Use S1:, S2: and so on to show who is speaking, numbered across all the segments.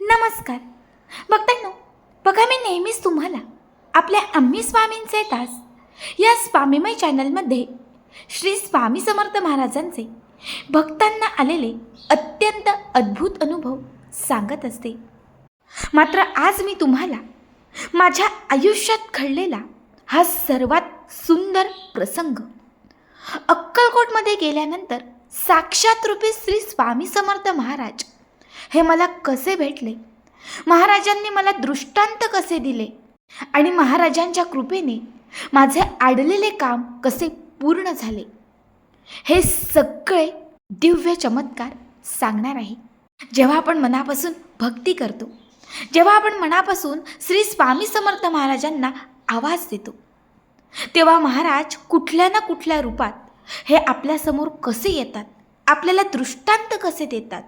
S1: नमस्कार. बघताय बघा मी नेहमीच तुम्हाला आपल्या आम्ही स्वामींचे तास या स्वामीमय चॅनलमध्ये श्री स्वामी समर्थ महाराजांचे भक्तांना आलेले अत्यंत अद्भुत अनुभव सांगत असते. मात्र आज मी तुम्हाला माझ्या आयुष्यात घडलेला हा सर्वात सुंदर प्रसंग. अक्कलकोटमध्ये गेल्यानंतर साक्षात रूपी श्री स्वामी समर्थ महाराज हे मला कसे भेटले? महाराजांनी मला दृष्टांत कसे दिले? आणि महाराजांच्या कृपेने माझे आडलेले काम कसे पूर्ण झाले? हे सगळे दिव्य चमत्कार सांगणार आहे. जेव्हा आपण मनापासून भक्ती करतो जेव्हा आपण मनापासून श्री स्वामी समर्थ महाराजांना आवाज देतो तेव्हा महाराज कुठल्या ना कुठल्या रूपात हे आपल्यासमोर कसे येतात आपल्याला दृष्टांत कसे देतात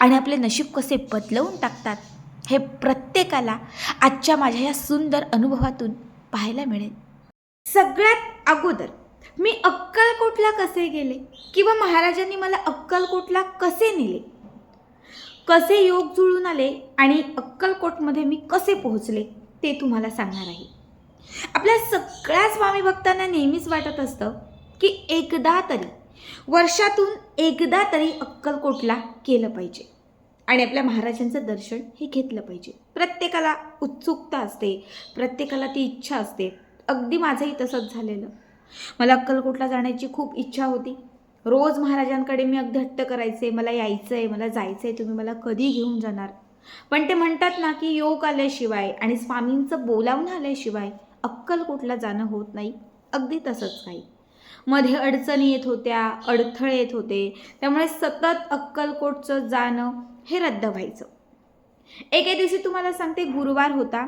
S1: आणि आपले नशीब कसे बदलवून टाकतात हे प्रत्येकाला आजच्या माझ्या या सुंदर अनुभवातून पाहायला मिळेल. सगळ्यात अगोदर मी अक्कलकोटला कसे गेले किंवा महाराजांनी मला अक्कलकोटला कसे नेले? कसे योग जुळून आले आणि अक्कलकोटमध्ये मी कसे पोहोचले ते तुम्हाला सांगणार आहे. आपल्या सगळ्या स्वामी भक्तांना नेहमीच वाटत असतं की एकदा तरी वर्षातून एकदा तरी अक्कलकोटला केलं पाहिजे. आणि आपल्या महाराजांचं दर्शन हे घेतलं पाहिजे. प्रत्येकाला उत्सुकता असते प्रत्येकाला ती इच्छा असते. अगदी माझंही तसंच झालेलं. मला अक्कलकोटला जाण्याची खूप इच्छा होती. रोज महाराजांकडे मी अगदी हट्ट करायचे मला यायचं आहे मला जायचं आहे तुम्ही मला कधी घेऊन जाणार? पण ते म्हणतात ना की योग आल्याशिवाय आणि स्वामींचं बोलावून आल्याशिवाय अक्कलकोटला जाणं होत नाही. अगदी तसंच काही. मध्ये अडचणी येत होत्या अडथळे येत होते. त्यामुळे सतत अक्कलकोटचं जाणं हे रद्द व्हायचं. एके दिवशी तुम्हाला सांगते गुरुवार होता.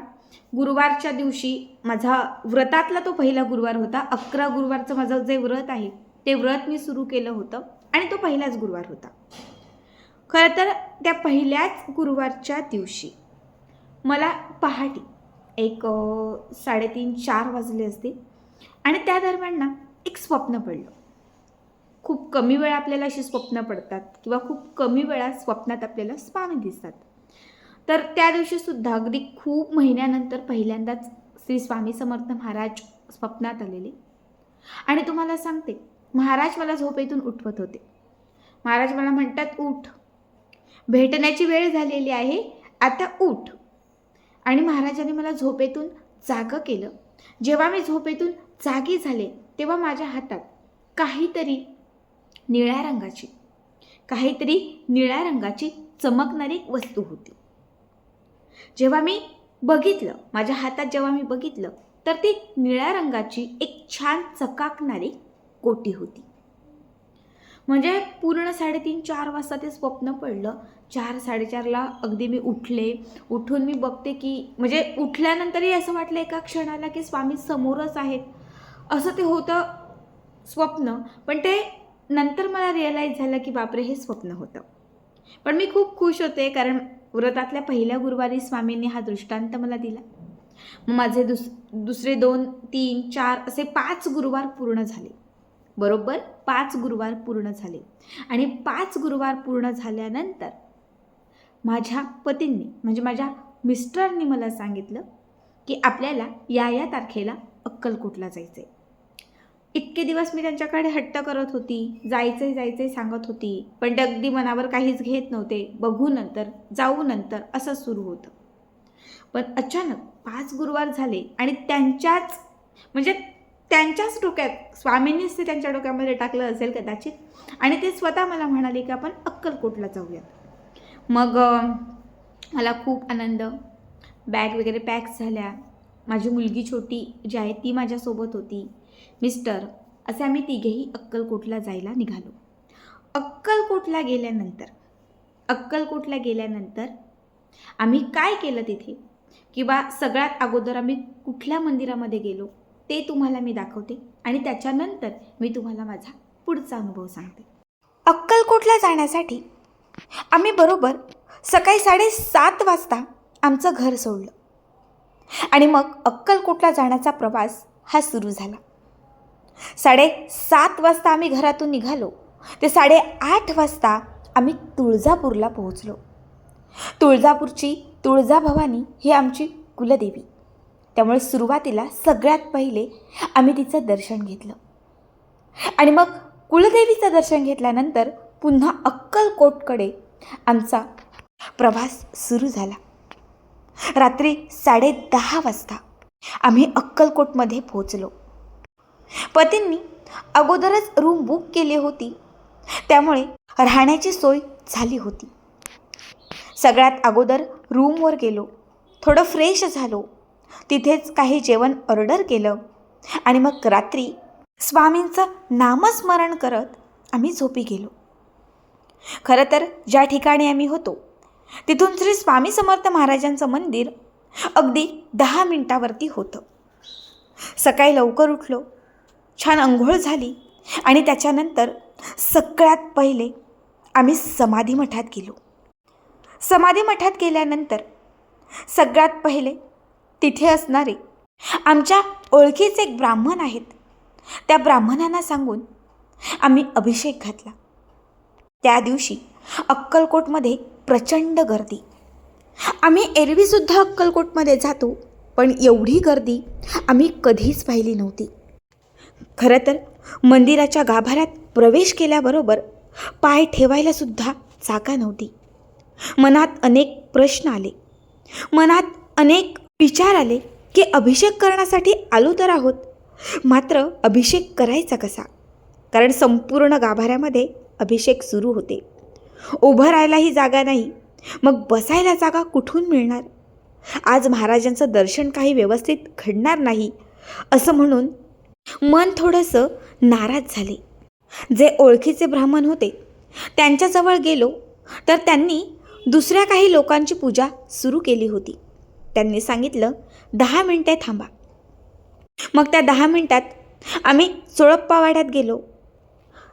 S1: गुरुवारच्या दिवशी माझा व्रतातला तो पहिला गुरुवार होता. अकरा गुरुवारचं माझं जे व्रत आहे ते व्रत मी सुरू केलं होतं आणि तो पहिलाच गुरुवार होता. खरं तर त्या पहिल्याच गुरुवारच्या दिवशी मला पहाटे एक साडेतीन चार वाजले असतील आणि त्या दरम्यान ना एक स्वप्न पडलं. खूप कमी वेळा आपल्याला अशी स्वप्न पडतात किंवा खूप कमी वेळा स्वप्नात आपल्याला स्वामी दिसतात. तर त्या दिवशीसुद्धा अगदी खूप महिन्यानंतर पहिल्यांदाच श्री स्वामी समर्थ महाराज स्वप्नात आलेले. आणि तुम्हाला सांगते महाराज मला झोपेतून उठवत होते. महाराज मला म्हणतात उठ. भेटण्याची वेळ झालेली आहे आता उठ. आणि महाराजाने मला झोपेतून जागं केलं. जेव्हा मी झोपेतून जागी झाले तेव्हा माझ्या हातात काहीतरी निळ्या रंगाची काहीतरी निळ्या रंगाची चमकणारी वस्तू होती. जेव्हा मी बघितलं माझ्या हातात जेव्हा मी बघितलं तर ती निळ्या रंगाची एक छान चकाकणारी कोटी होती. म्हणजे पूर्ण साडेतीन चार वाजता ते स्वप्न पडलं. चार साडेचारला अगदी मी उठले. उठून मी बघते की म्हणजे उठल्यानंतरही असं वाटलं एका क्षणाला की स्वामी समोरच आहेत. असं ते होतं स्वप्न. पण ते नंतर मला रिअलाईज झालं की बापरे हे स्वप्न होतं. पण मी खूप खुश होते कारण व्रतातल्या पहिल्या गुरुवारी स्वामींनी हा दृष्टांत मला दिला. मग माझे दुस दुसरे दोन तीन चार असे पाच गुरुवार पूर्ण झाले. बरोबर पाच गुरुवार पूर्ण झाले. आणि पाच गुरुवार पूर्ण झाल्यानंतर माझ्या पतींनी म्हणजे माझ्या मिस्टरनी मला सांगितलं की आपल्याला या या तारखेला अक्कलकोटला जायचं आहे इतके दिवस मी त्यांच्याकडे हट्ट करत होती जायचंय जायचंय सांगत होती पण ते अगदी मनावर काहीच घेत नव्हते बघू नंतर जाऊ नंतर असं सुरू होतं. पण अचानक पाच गुरुवार झाले आणि त्यांच्याच म्हणजे त्यांच्याच डोक्यात स्वामींनीच ते त्यांच्या डोक्यामध्ये टाकलं असेल कदाचित. आणि ते स्वतः मला म्हणाले की आपण अक्कलकोटला जाऊयात. मग मला खूप आनंद. बॅग वगैरे पॅक झाल्या. माझी मुलगी छोटी जी आहे ती माझ्यासोबत होती. मिस्टर असे आम्ही तिघेही अक्कलकोटला जायला निघालो. अक्कलकोटला गेल्यानंतर अक्कलकोटला गेल्यानंतर आम्ही काय केलं तिथे? किंवा सगळ्यात अगोदर आम्ही कुठल्या मंदिरामध्ये गेलो? ते तुम्हाला मी दाखवते आणि त्याच्यानंतर मी तुम्हाला माझा पुढचा अनुभव सांगते. अक्कलकोटला जाण्यासाठी आम्ही बरोबर सकाळी साडेसात वाजता आमचं घर सोडलं. आणि मग अक्कलकोटला जाण्याचा प्रवास हा सुरू झाला. साडेसात वाजता आम्ही घरातून निघालो. ते साडेआठ वाजता आम्ही तुळजापूरला पोहोचलो. तुळजापूरची तुळजाभवानी ही आमची कुलदेवी. त्यामुळे सुरुवातीला सगळ्यात पहिले आम्ही तिचं दर्शन घेतलं. आणि मग कुलदेवीचं दर्शन घेतल्यानंतर पुन्हा अक्कलकोटकडे आमचा प्रवास सुरू झाला. रात्री साडेदहा वाजता आम्ही अक्कलकोटमध्ये पोहोचलो. पतींनी अगोदरच रूम बुक केली होती. त्यामुळे राहण्याची सोय झाली होती. सगळ्यात अगोदर रूमवर गेलो. थोडं फ्रेश झालो. तिथेच काही जेवण ऑर्डर केलं. आणि मग रात्री स्वामींचं नामस्मरण करत आम्ही झोपी गेलो. खरं तर ज्या ठिकाणी आम्ही होतो तिथून श्री स्वामी समर्थ महाराजांचं मंदिर अगदी दहा मिनिटावरती होतं. सकाळी लवकर उठलो छान अंघोळ झाली आणि त्याच्यानंतर सगळ्यात पहिले आम्ही समाधी मठात गेलो. समाधी मठात गेल्यानंतर सगळ्यात पहिले तिथे असणारे. आमच्या ओळखीचे एक ब्राह्मण आहेत. त्या ब्राह्मणांना सांगून आम्ही अभिषेक घातला. त्या दिवशी अक्कलकोटमध्ये प्रचंड गर्दी. आम्ही एरवीसुद्धा अक्कलकोटमध्ये जातो पण एवढी गर्दी आम्ही कधीच पाहिली नव्हती. खरं तर मंदिराच्या गाभाऱ्यात प्रवेश केल्याबरोबर पाय ठेवायला सुद्धा जागा नव्हती. मनात अनेक प्रश्न आले. मनात अनेक विचार आले की अभिषेक करण्यासाठी आलो तर आहोत. मात्र अभिषेक करायचा कसा? कारण संपूर्ण गाभाऱ्यामध्ये अभिषेक सुरू होते. उभं राहायलाही जागा नाही मग बसायला जागा कुठून मिळणार? आज महाराजांचं दर्शन काही व्यवस्थित घडणार नाही असं म्हणून मन थोडंसं नाराज झाले. जे ओळखीचे ब्राह्मण होते त्यांच्याजवळ गेलो तर त्यांनी दुसऱ्या काही लोकांची पूजा सुरू केली होती. त्यांनी सांगितलं दहा मिनटे थांबा. मग त्या दहा मिनटात आम्ही चोळप्पावाड्यात गेलो.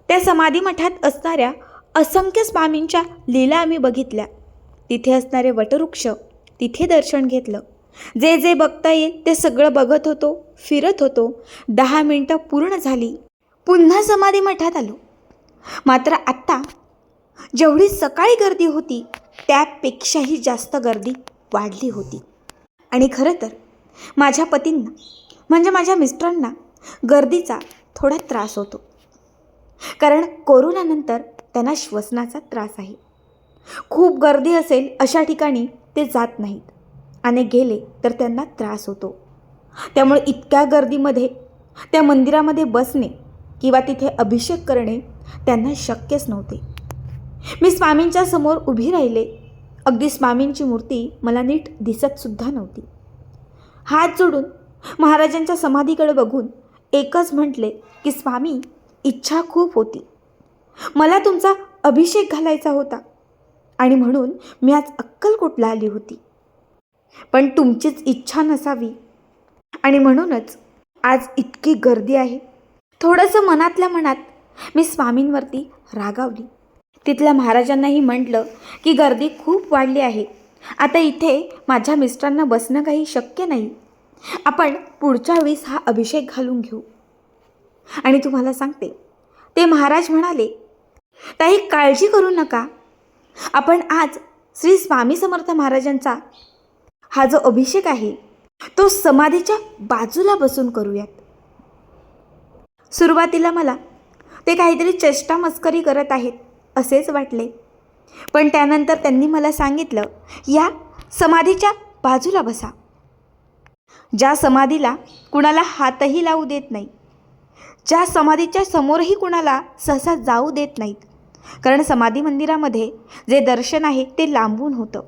S1: त्या समाधी मठात असणाऱ्या असंख्य स्वामींच्या लीला आम्ही बघितल्या. तिथे असणारे वटवृक्ष तिथे दर्शन घेतलं. जे जे बघता येईल ते सगळं बघत होतो फिरत होतो. दहा मिनटं पूर्ण झाली. पुन्हा समाधी मठात आलो. मात्र आत्ता जेवढी सकाळी गर्दी होती त्यापेक्षाही जास्त गर्दी वाढली होती. आणि खरं तर माझ्या पतींना म्हणजे माझ्या मिस्टरांना गर्दीचा थोडा त्रास होतो. कारण कोरोनानंतर त्यांना श्वसनाचा त्रास आहे. खूप गर्दी असेल अशा ठिकाणी ते जात नाहीत. आणि गेले तर त्यांना त्रास होतो. त्यामुळे इतक्या गर्दीमध्ये त्या मंदिरामध्ये बसणे किंवा तिथे अभिषेक करणे त्यांना शक्यच नव्हते. मी स्वामींच्या समोर उभी राहिले अगदी स्वामींची मूर्ती मला नीट दिसतसुद्धा नव्हती. हात जोडून महाराजांच्या समाधीकडे बघून एकच म्हटले की स्वामी इच्छा खूप होती. मला तुमचा अभिषेक घालायचा होता आणि म्हणून मी आज अक्कलकोटला आली होती. पण तुमचीच इच्छा नसावी आणि म्हणूनच आज इतकी गर्दी आहे. थोडंसं मनातल्या मनात मी स्वामींवरती रागावली. तिथल्या महाराजांनाही म्हटलं की गर्दी खूप वाढली आहे. आता इथे माझ्या मिस्टरांना बसणं काही शक्य नाही. आपण पुढच्या वेळेस हा अभिषेक घालून घेऊ. आणि तुम्हाला सांगते ते महाराज म्हणाले ताई काळजी करू नका. आपण आज श्री स्वामी समर्थ महाराजांचा हा जो अभिषेक आहे तो समाधीच्या बाजूला बसून करूयात. सुरुवातीला मला ते काहीतरी चेष्टा मस्करी करत आहेत. असेच वाटले. पण त्यानंतर त्यांनी मला सांगितलं या समाधीच्या बाजूला बसा. ज्या समाधीला कुणाला हातही लावू देत नाही ज्या समाधीच्या समोरही कुणाला सहसा जाऊ देत नाहीत कारण समाधी मंदिरामध्ये जे दर्शन आहे ते लांबून होतं.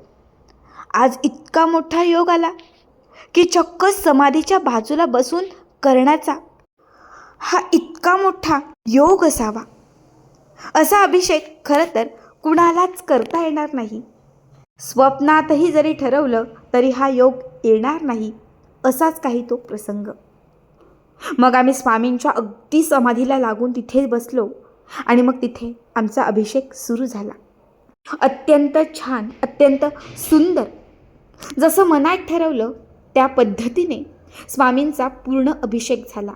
S1: आज इतका मोठा योग आला की चक्क समाधीच्या बाजूला बसून करण्याचा हा इतका मोठा योग असावा. असा अभिषेक खरं तर कुणालाच करता येणार नाही. स्वप्नातही जरी ठरवलं तरी हा योग येणार नाही असाच काही तो प्रसंग. मग आम्ही स्वामींच्या अगदी समाधीला लागून तिथे बसलो आणि मग तिथे आमचा अभिषेक सुरू झाला. अत्यंत छान अत्यंत सुंदर. जसं मनात ठरवलं त्या पद्धतीने स्वामींचा पूर्ण अभिषेक झाला.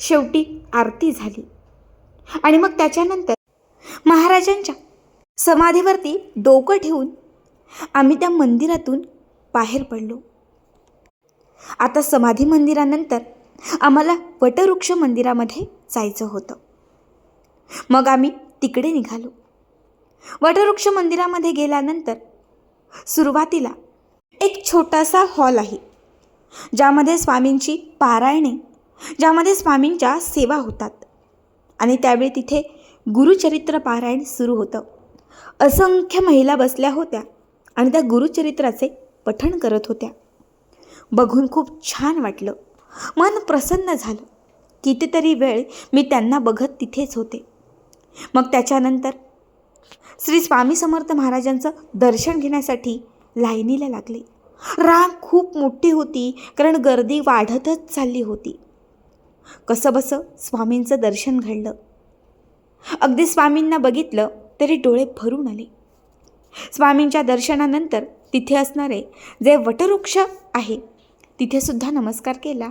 S1: शेवटी आरती झाली. आणि मग त्याच्यानंतर महाराजांच्या समाधीवरती डोकं ठेवून आम्ही त्या मंदिरातून बाहेर पडलो. आता समाधी मंदिरानंतर आम्हाला वटवृक्ष मंदिरामध्ये जायचं होतं. मग आम्ही तिकडे निघालो. वटवृक्ष मंदिरामध्ये गेल्यानंतर सुरुवातीला एक छोटासा हॉल आहे ज्यामध्ये स्वामींची पारायणे ज्यामध्ये स्वामींच्या सेवा होतात. आणि त्यावेळी तिथे गुरुचरित्र पारायण सुरू होतं. असंख्य महिला बसल्या होत्या आणि त्या गुरुचरित्राचे पठण करत होत्या. बघून खूप छान वाटलं. मन प्रसन्न झालं. कितीतरी वेळ मी त्यांना बघत तिथेच होते. मग त्याच्यानंतर श्री स्वामी समर्थ महाराजांचं दर्शन घेण्यासाठी लाईनीला लागले. रांग खूप मोठी होती कारण गर्दी वाढतच चालली होती. कसंबसं स्वामींचं दर्शन घडलं. अगदी स्वामींना बघितलं तरी डोळे भरून आले. स्वामींच्या दर्शनानंतर तिथे असणारे जे वटवृक्ष आहे तिथेसुद्धा नमस्कार केला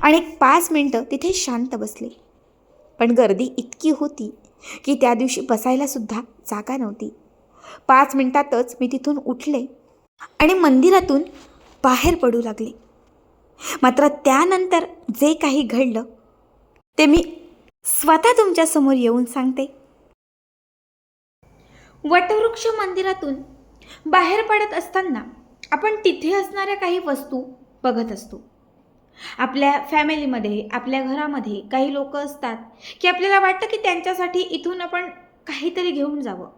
S1: आणि एक पाच मिनटं तिथे शांत बसले. पण गर्दी इतकी होती की त्या दिवशी बसायलासुद्धा जागा नव्हती. पाच मिनटातच मी तिथून उठले आणि मंदिरातून बाहेर पडू लागले. मात्र त्यानंतर जे काही घडलं ते मी स्वतः तुमच्यासमोर येऊन सांगते. वटवृक्ष मंदिरातून बाहेर पडत असताना आपण तिथे असणाऱ्या काही वस्तू बघत असतो. आपल्या फॅमिलीमध्ये आपल्या घरामध्ये काही लोक असतात की आपल्याला वाटतं की त्यांच्यासाठी इथून आपण काहीतरी घेऊन जावं.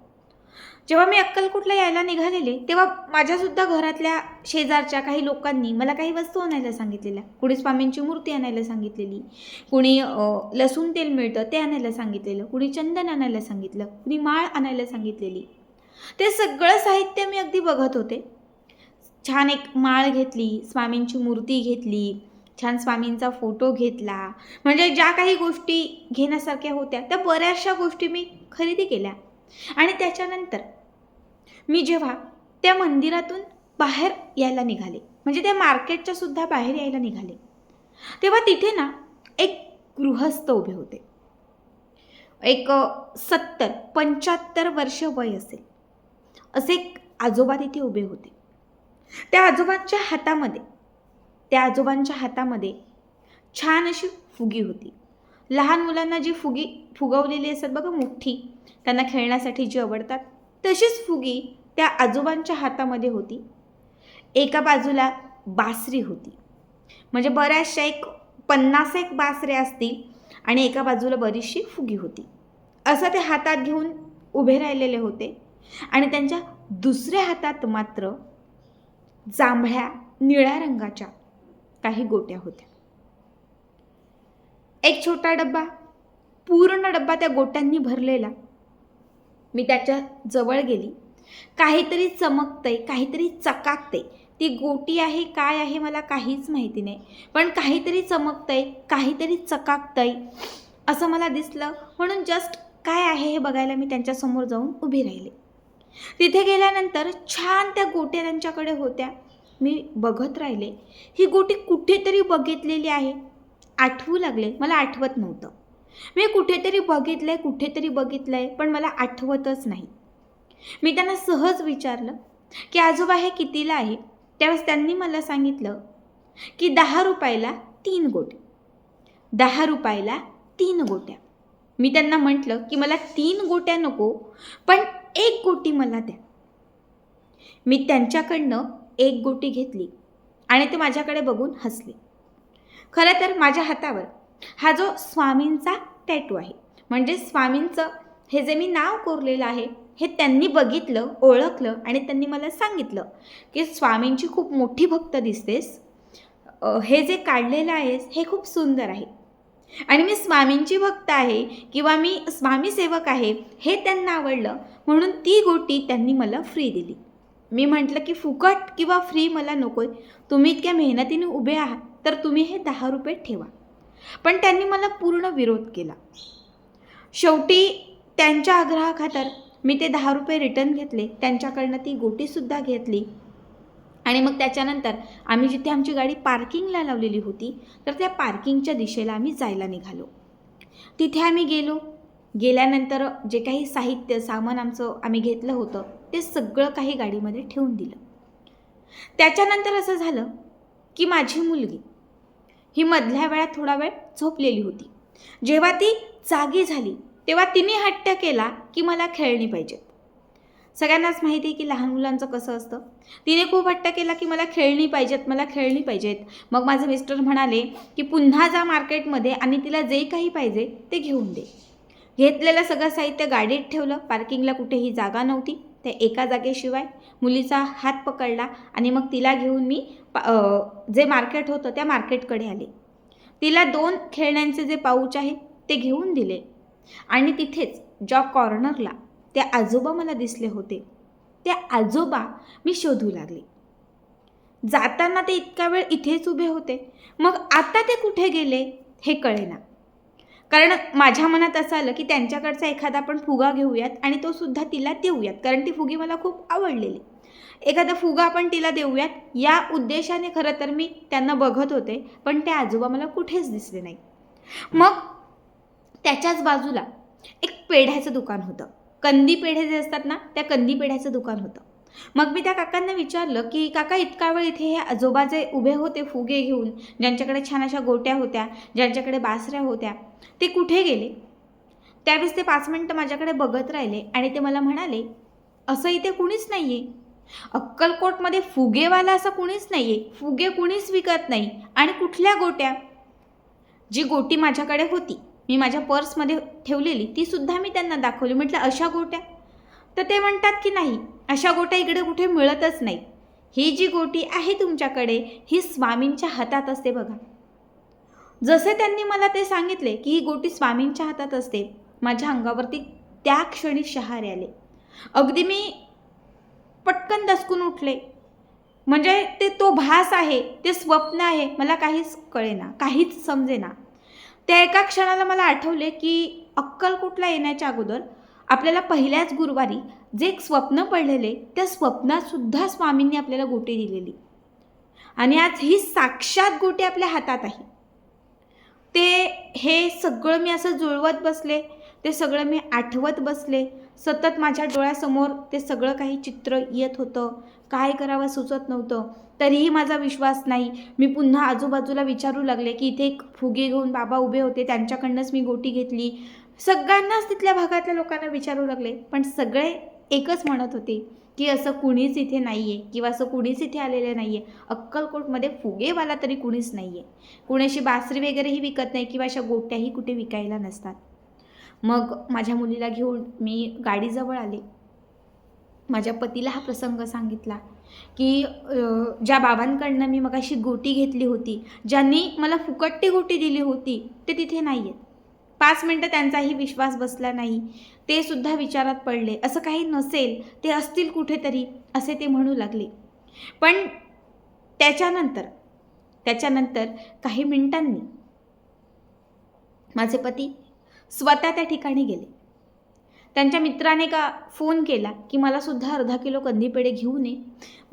S1: जेव्हा मी अक्कलकोटला यायला निघालेले तेव्हा माझ्यासुद्धा घरातल्या शेजारच्या काही लोकांनी मला काही वस्तू आणायला सांगितलेल्या. कुणी स्वामींची मूर्ती आणायला सांगितलेली कुणी लसूण तेल मिळतं ते आणायला सांगितलेलं कुणी चंदन आणायला सांगितलं कुणी माळ आणायला सांगितलेली. ते सगळं साहित्य मी अगदी बघत होते. छान एक माळ घेतली स्वामींची मूर्ती घेतली छान स्वामींचा फोटो घेतला. म्हणजे ज्या काही गोष्टी घेण्यासारख्या होत्या त्या बऱ्याचशा गोष्टी मी खरेदी केल्या. आणि त्याच्यानंतर मी जेव्हा त्या मंदिरातून बाहेर यायला निघाले म्हणजे त्या मार्केटच्या सुद्धा बाहेर यायला निघाले तेव्हा तिथे ना एक गृहस्थ उभे होते. एक सत्तर पंच्याहत्तर वर्ष वय असेल. असे एक आजोबा तिथे उभे होते. त्या आजोबांच्या हातामध्ये त्या आजोबांच्या हातामध्ये छान अशी फुगी होती. लहान मुलांना जी फुगी फुगवलेली असतात बघा मोठी त्यांना खेळण्यासाठी जी आवडतात तशीच फुगी त्या आजोबांच्या हातामध्ये होती. एका बाजूला बासरी होती. म्हणजे बऱ्याचशा एक पन्नास एक बासरे असतील आणि एका बाजूला बरीचशी फुगी होती. असं ते हातात घेऊन उभे राहिलेले होते आणि त्यांच्या दुसऱ्या हातात मात्र जांभळ्या निळ्या रंगाच्या काही गोट्या होत्या. एक छोटा डब्बा पूर्ण डब्बा त्या गोट्यांनी भरलेला. मी त्याच्याजवळ गेली. काहीतरी चमकतंय काहीतरी चकाकतंय. ती गोटी आहे काय आहे मला काहीच माहिती नाही. पण काहीतरी चमकतंय काहीतरी चकाकतंय असं मला दिसलं. म्हणून जस्ट काय आहे हे बघायला मी त्यांच्यासमोर जाऊन उभी राहिले. तिथे गेल्यानंतर छान त्या गोट्या त्यांच्याकडे होत्या. मी बघत राहिले. ही गोटी कुठेतरी बघितलेली आहे. आठवू लागले. मला आठवत नव्हतं. मी कुठेतरी बघितलं आहे कुठेतरी बघितलं आहे पण मला आठवतच नाही. मी त्यांना सहज विचारलं की आजोबा हे कितीला आहे? त्यावेळेस त्यांनी मला सांगितलं की दहा रुपयाला तीन गोटे दहा रुपयाला तीन गोट्या. मी त्यांना म्हटलं की मला तीन गोट्या नको पण एक गोटी मला द्या. मी त्यांच्याकडनं एक गोटी घेतली आणि ते माझ्याकडे बघून हसले. खरं तर माझ्या हातावर हा जो स्वामींचा टॅटू आहे. म्हणजे स्वामींचं हे जे मी नाव कोरलेलं आहे हे त्यांनी बघितलं ओळखलं आणि त्यांनी मला सांगितलं की स्वामींची खूप मोठी भक्त दिसतेस. हे जे काढलेलं आहेस हे खूप सुंदर आहे. आणि मी स्वामींची भक्त आहे किंवा मी स्वामी सेवक आहे हे त्यांना आवडलं. म्हणून ती गोटी त्यांनी मला फ्री दिली. मी म्हटलं की फुकट किंवा फ्री मला नको तुम्ही इतक्या मेहनतीने उभे आहात तर तुम्ही हे दहा रुपये ठेवा. पण त्यांनी मला पूर्ण विरोध केला. शेवटी त्यांच्या आग्रहाखातर मी ते दहा रुपये रिटर्न घेतले. त्यांच्याकडनं ती गोटीसुद्धा घेतली. आणि मग त्याच्यानंतर आम्ही जिथे आमची गाडी पार्किंगला लावलेली होती तर त्या पार्किंगच्या दिशेला आम्ही जायला निघालो. तिथे आम्ही गेलो. गेल्यानंतर जे काही साहित्य सामान आमचं आम्ही घेतलं होतं ते सगळं काही गाडीमध्ये ठेवून दिलं. त्याच्यानंतर असं झालं की माझी मुलगी ही मधल्या वेळात थोडा वेळ झोपलेली होती. जेव्हा ती जागी झाली तेव्हा तिने हट्ट केला की मला खेळणी पाहिजेत. सगळ्यांनाच माहिती आहे की लहान मुलांचं कसं असतं. तिने खूप हट्ट केला की मला खेळणी पाहिजेत मला खेळणी पाहिजेत. मग माझे मिस्टर म्हणाले की पुन्हा जा मार्केटमध्ये आणि तिला जे काही पाहिजे ते घेऊन दे. घेतलेलं सगळं साहित्य गाडीत ठेवलं पार्किंगला कुठेही जागा नव्हती त्या एका जागेशिवाय मुलीचा हात पकडला आणि मग तिला घेऊन मी जे मार्केट होतं त्या मार्केटकडे आले. तिला दोन खेळण्यांचे जे पाऊच आहेत ते घेऊन दिले. आणि तिथेच ज्या कॉर्नरला त्या आजोबा मला दिसले होते. त्या आजोबा मी शोधू लागले. जाताना ते इतका वेळ इथेच उभे होते. मग आता ते कुठे गेले हे कळेना. कारण माझ्या मनात असं आलं की त्यांच्याकडचा एखादा आपण फुगा घेऊयात आणि तो सुद्धा तिला देऊयात. कारण ती फुगी मला खूप आवडलेली. एखादा फुगा आपण तिला देऊयात या उद्देशाने खरं तर मी त्यांना बघत होते पण ते आजोबा मला कुठेच दिसले नाही. मग त्याच्याच बाजूला एक पेढ्याचं दुकान होतं. कंदी पेढे जे असतात ना त्या कंदी पेढ्याचं दुकान होतं. मग मी त्या काकांना विचारलं की काका इतका वेळ इथे हे आजोबा जे उभे होते फुगे घेऊन ज्यांच्याकडे छान अशा गोट्या होत्या ज्यांच्याकडे बासऱ्या होत्या ते कुठे गेले? त्यावेळेस ते पाच मिनटं माझ्याकडे बघत राहिले आणि ते मला म्हणाले असं इथे कुणीच नाही आहे अक्कलकोटमध्ये फुगेवाला असं कुणीच नाही आहे फुगे कुणीच विकत नाही. आणि कुठल्या गोट्या? जी गोटी माझ्याकडे होती. मी माझ्या पर्समध्ये ठेवलेली ती सुद्धा मी त्यांना दाखवली. म्हटलं अशा गोट्या? तर ते म्हणतात की नाही. अशा गोट्या इकडे कुठे मिळतच नाही. ही जी गोटी आहे तुमच्याकडे ही स्वामींच्या हातात असते बघा. जसे त्यांनी मला ते सांगितले की ही गोटी स्वामींच्या हातात असते. माझ्या अंगावरती त्या क्षणी शहारे आले. अगदी मी पटकन दसकून उठले. म्हणजे ते तो भास आहे ते स्वप्न आहे मला काहीच कळेना काहीच समजेना. त्या एका क्षणाला मला आठवले की अक्कलकोटला येण्याच्या अगोदर आपल्याला पहिल्याच गुरुवारी जे एक स्वप्न पडलेले त्या स्वप्नातसुद्धा स्वामींनी आपल्याला गोटी दिलेली. आणि आज ही साक्षात गोटी आपल्या हातात आहे. ते हे सगळं मी असं जुळवत बसले ते सगळं मी आठवत बसले सतत माझ्या डोळ्यासमोर ते सगळं काही चित्र येत होतं. काय करावं सुचत नव्हतं. तरीही माझा विश्वास नाही. मी पुन्हा आजूबाजूला विचारू लागले की इथे एक फुगे घेऊन बाबा उभे होते. त्यांच्याकडनंच मी गोटी घेतली. सगळ्यांनाच तिथल्या भागातल्या लोकांना विचारू लागले. पण सगळे एकच म्हणत होते की असं कुणीच इथे नाही आहे किंवा असं कुणीच इथे आलेलं नाही आहे अक्कलकोटमध्ये फुगेवाला तरी कुणीच नाही आहे कुणाशी बासरी वगैरेही विकत नाही किंवा अशा गोट्याही कुठे विकायला नसतात. मग माझ्या मुलीला घेऊन मी गाडीजवळ आले. माझ्या पतीला हा प्रसंग सांगितला की ज्या बाबांकडनं मी मग अशी गोटी घेतली होती ज्यांनी मला फुकट्टी गोटी दिली होती ते तिथे नाही आहेत पाच मिनटं त्यांचाही विश्वास बसला नाही. ते सुद्धा विचारात पडले. असं काही नसेल ते असतील कुठेतरी असे ते म्हणू लागले. पण त्याच्यानंतर त्याच्यानंतर काही मिनिटांनी माझे पती स्वतः त्या ठिकाणी गेले. त्यांच्या मित्राने का फोन केला की मला सुद्धा अर्धा किलो कंदी पेढे नये?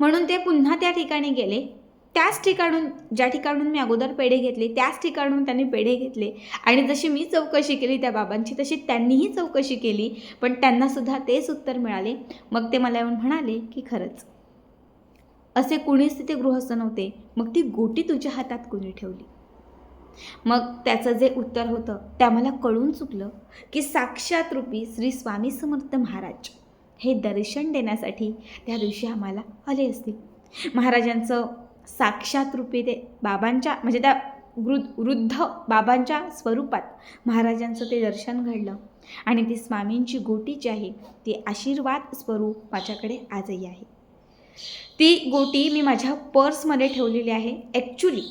S1: म्हणून ते पुन्हा त्या ठिकाणी गेले. त्याच ठिकाणून ज्या ठिकाणून मी अगोदर पेढे घेतले त्याच ठिकाणून त्यांनी पेढे घेतले. आणि जशी मी चौकशी केली त्या बाबांची तशी त्यांनीही चौकशी केली. पण त्यांनासुद्धा तेच उत्तर मिळाले. मग ते मला येऊन म्हणाले की खरंच असे कुणीच तिथे गृहस्थ नव्हते. मग ती गोटी तुझ्या हातात कुणी ठेवली? मग त्याचं जे उत्तर होतं ते आम्हाला कळून चुकलं की साक्षात रूपी श्री स्वामी समर्थ महाराज हे दर्शन देण्यासाठी त्या दिवशी आम्हाला आले असतील. महाराजांचं साक्षात रूपी ते बाबांच्या म्हणजे त्या वृद्ध वृद्ध बाबांच्या स्वरूपात महाराजांचं ते दर्शन घडलं आणि ती स्वामींची गोटी जी आहे ती आशीर्वाद स्वरूप माझ्याकडे आजही आहे. ती गोटी मी माझ्या पर्समध्ये ठेवलेली आहे. ॲक्च्युली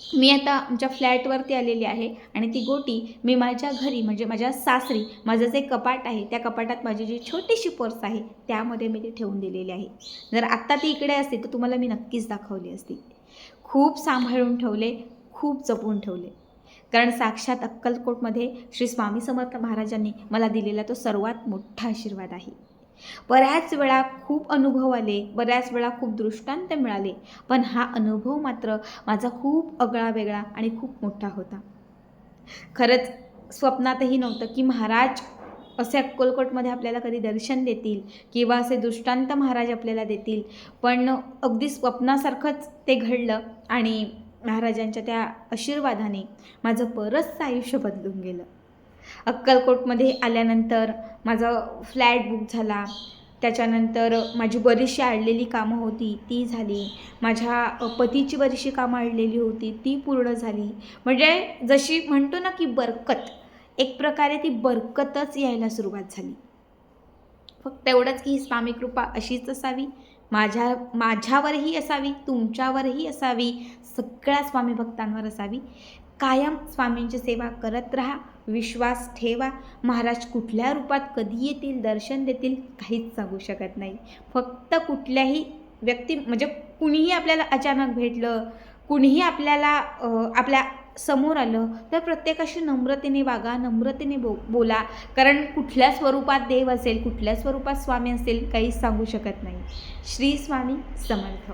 S1: मी आता आमच्या फ्लॅटवरती आलेली आहे आणि ती गोटी मी माझ्या घरी म्हणजे माझ्या सासरी माझं जे कपाट आहे त्या कपाटात माझी जी छोटीशी पर्स आहे त्यामध्ये मी ती ठेवून दिलेली आहे. जर आत्ता ती इकडे असती तर तुम्हाला मी नक्कीच दाखवली असती. खूप सांभाळून ठेवले खूप जपून ठेवले. कारण साक्षात अक्कलकोटमध्ये श्री स्वामी समर्थ महाराजांनी मला दिलेला तो सर्वात मोठा आशीर्वाद आहे. बऱ्याच वेळा खूप अनुभव आले बऱ्याच वेळा खूप दृष्टांत मिळाले पण हा अनुभव मात्र माझा खूप आगळा वेगळा आणि खूप मोठा होता. खरंच स्वप्नातही नव्हतं की महाराज असे अक्कलकोटमध्ये आपल्याला कधी दर्शन देतील किंवा असे दृष्टांत महाराज आपल्याला देतील. पण अगदी स्वप्नासारखंच ते घडलं आणि महाराजांच्या त्या आशीर्वादाने माझं बरंचसं आयुष्य बदलून गेलं. अक्कलकोटमध्ये आल्यानंतर माझा फ्लॅट बुक झाला. त्याच्यानंतर माझी बरीचशी अडलेली कामं होती ती झाली. माझ्या पतीची बरीचशी कामं अडलेली होती ती पूर्ण झाली. म्हणजे जशी म्हणतो ना की बरकत एक प्रकारे ती बरकतच यायला सुरुवात झाली. फक्त एवढंच की ही स्वामी कृपा अशीच असावी माझ्या माझ्यावरही असावी तुमच्यावरही असावी सगळ्या स्वामी भक्तांवर असावी. कायम स्वामींची सेवा करत राहा विश्वास ठेवा. महाराज कुठल्या रूपात कधी येतील दर्शन देतील काहीच सांगू शकत नाही. फक्त कुठल्याही व्यक्ती म्हणजे कुणीही आपल्याला अचानक भेटलं कुणीही आपल्याला आपल्यासमोर आलं तर प्रत्येकाशी नम्रतेने वागा नम्रतेने बो बोला. कारण कुठल्या स्वरूपात देव असेल कुठल्या स्वरूपात स्वामी असेल काहीच सांगू शकत नाही. श्री स्वामी समर्थ.